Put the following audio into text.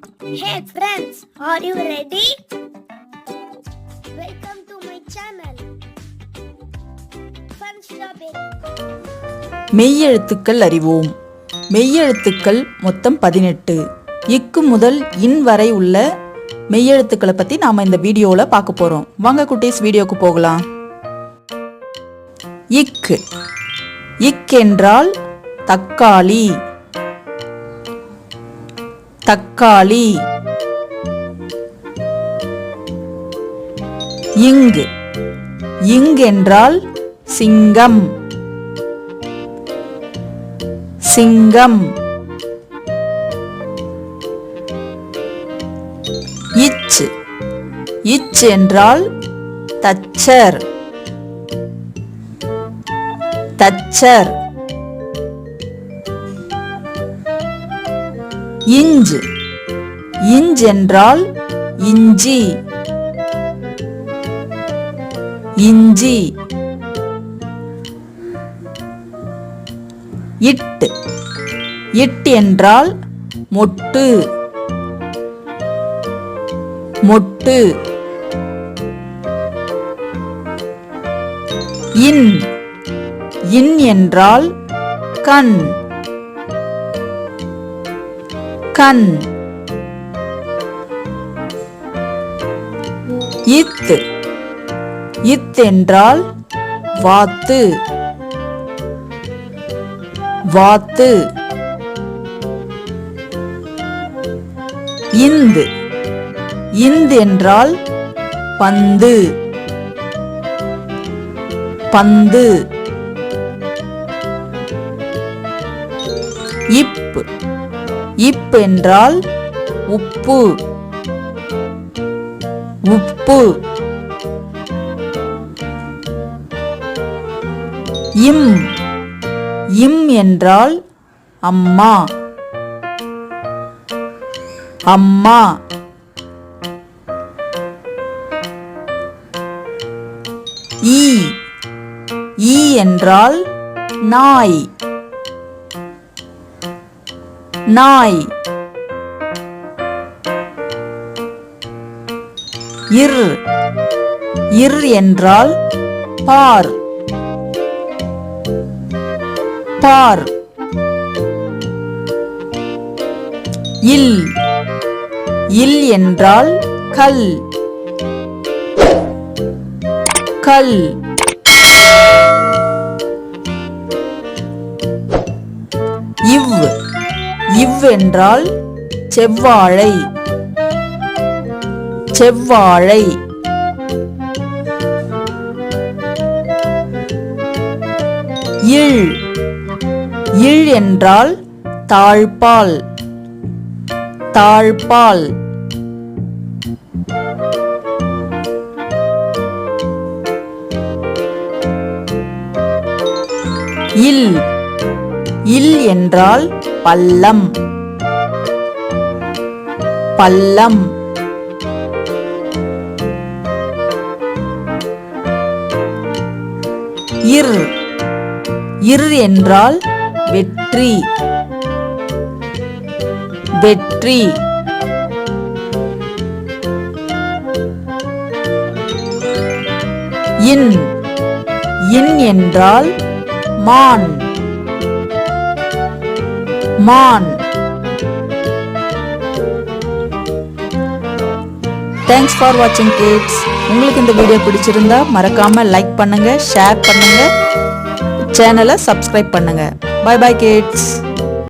Hey friends, are you ready? Welcome to my channel. Fun shopping. மெய்யெழுத்துக்கள் அறிவோம் மெய்யெழுத்துக்கள் மொத்தம் பதினெட்டு இக்கு முதல் இன் வரை உள்ள மெய்யெழுத்துக்களை பற்றி நாம் இந்த வீடியோவில் பார்க்க போகிறோம் வாங்க குட்டீஸ் வீடியோக்கு போகலாம் இக்கு இக் என்றால் தக்காளி தக்காளி. இங்கு. இங்கு என்றால் சிங்கம். சிங்கம். இச் இச் என்றால் தச்சர். தச்சர். இஞ்சு. இஞ்ச் என்றால் இஞ்சி. இஞ்சி. இட்டு. இட் என்றால் மொட்டு. மொட்டு. இன். இன் என்றால் கண். கண். இத்து. இத்தென்றால் வாத்து. வாத்து. இந்து. இந்து என்றால் பந்து. பந்து. இப் என்றால் உப்பு. உப்பு. இம். இம் என்றால் அம்மா. அம்மா. ஈ. ஈ என்றால் நாய். நாய். இர். இர் என்றால் பார். பார். இல். இல் என்றால் கல். கல். செவ்வென்றால் என்றால் செவ்வாழை. செவ்வாழை. இழ் இழ் என்றால் தாழ்பால். தாழ்பால். இல். இல் என்றால் பள்ளம். பள்ளம். இர். இர் என்றால் வெற்றி. வெற்றி. இன். இன் என்றால் மான். மான் தேங்க்ஸ் ஃபார் வாட்சிங் கிட்ஸ் உங்களுக்கு இந்த வீடியோ பிடிச்சிருந்தா மறக்காமல் லைக் பண்ணுங்கள் ஷேர் பண்ணுங்கள் சேனலை சப்ஸ்கிரைப் பண்ணுங்கள் பாய் பாய் கிட்ஸ்